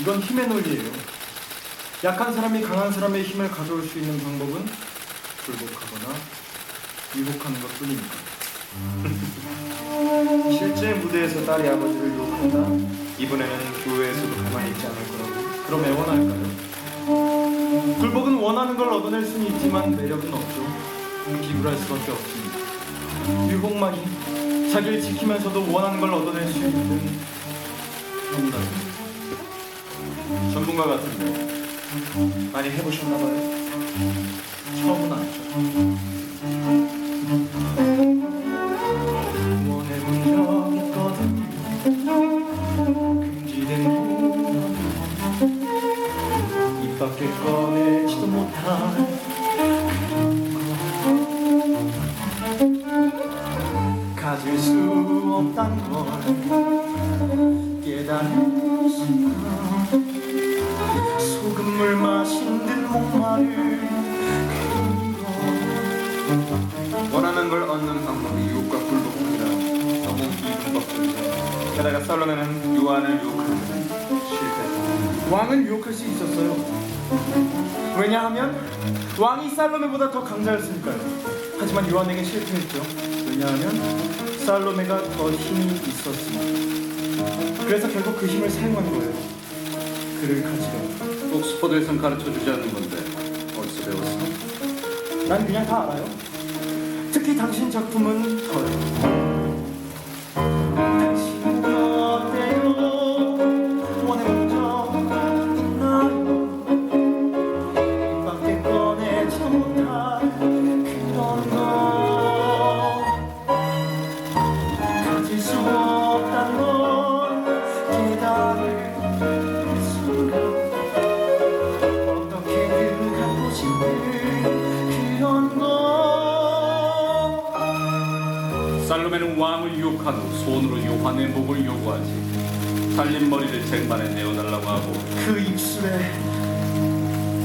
이건 힘의 논리예요. 약한 사람이 강한 사람의 힘을 가져올 수 있는 방법은 굴복하거나 유혹하는 것뿐입니다. 실제 무대에서 딸이 아버지를 유혹한다. 이번에는 교회에서도 가만히 있지 않을 거라고. 그럼 애원할까요? 굴복은 원하는 걸 얻어낼 수는 있지만 매력은 없죠. 비굴할 수밖에 없습니다. 유혹만이 자기를 지키면서도 원하는 걸 얻어낼 수 있는 정답. 전문가 같은데 많이 해보셨나봐요. 처음은 아니죠. 가질 수 없단 걸 깨달은 순간 소금물 마신 듯 목마른 원하는 걸 얻는 방법이 유혹과 굴복입니다. 너무 이분법적이죠. 게다가 살로메는 요한을 유혹하는 실패. 왕은 유혹할 수 있었어요. 왜냐하면 왕이 살로메보다 더 강자였으니까요. 하지만 요한에게 실패했죠. 왜냐하면 살로메가 더 힘이 있었으니까. 그래서 결국 그 힘을 사용한 거예요. 그를 가지려. 옥스퍼드에선 가르쳐 주지 않는 건데 어디서 배웠어? 난 그냥 다 알아요. 특히 당신 작품은 더요. 살로메는 왕을 유혹한 후 손으로 요한의 목을 요구하지. 잘린 머리를 쟁반에 내어달라고 하고 그 입술에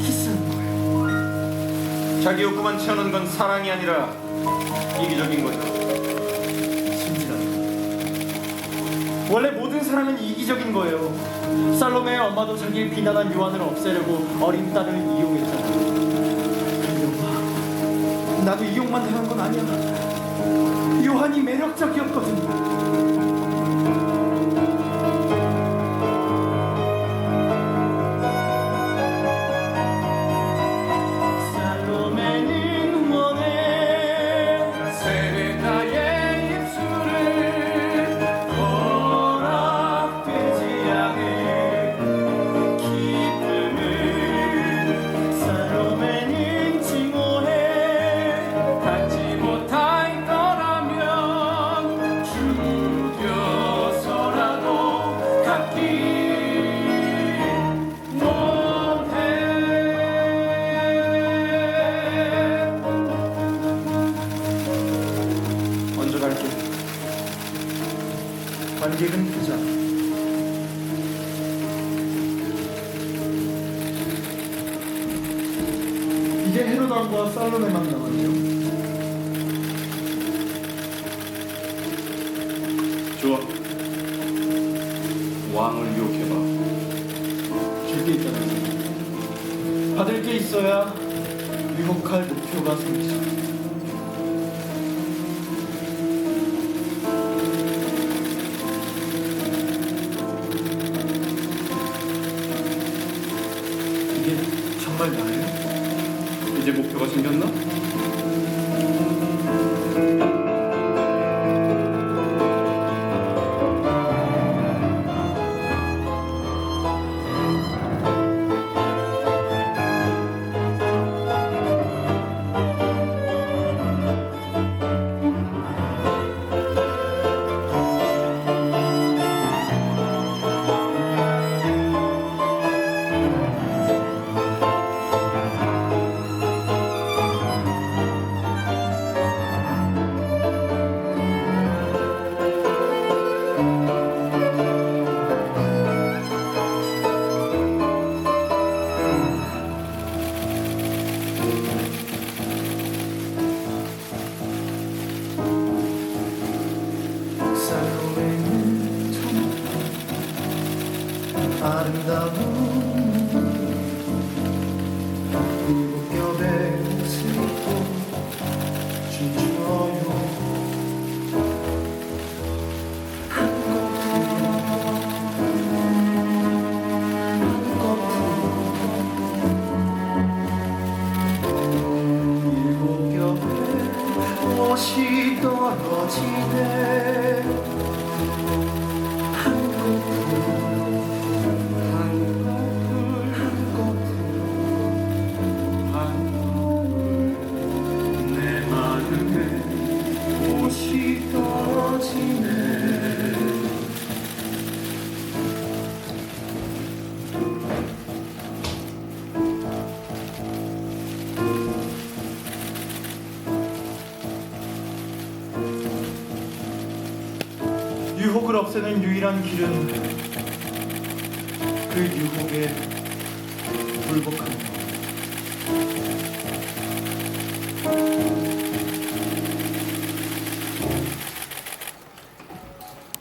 키스는 거예요. 자기 욕구만 채우는 건 사랑이 아니라 이기적인 거죠. 진실하다. 원래 모든 사랑은 이기적인 거예요. 살로메의 엄마도 자기를 비난한 요한을 없애려고 어린 딸을 이용했잖아요. 나도 이용만 당한 건 아니야. 요한이 매력적이었거든. 살 관객은 부자 이제 헤로단과 살로메만 남았죠 좋아. 왕을 유혹해봐. 줄 게 있잖아요. 받을 게 있어야 유혹할 목표가 생기죠. 정말 나예요? 이제 목표가 생겼나? 아름다운 굴곡겹에 슬퍼 춤춰요 일곱 겹에 옷이 떨어지네 없애는 유일한 길은 그 유혹에 굴복하는 것.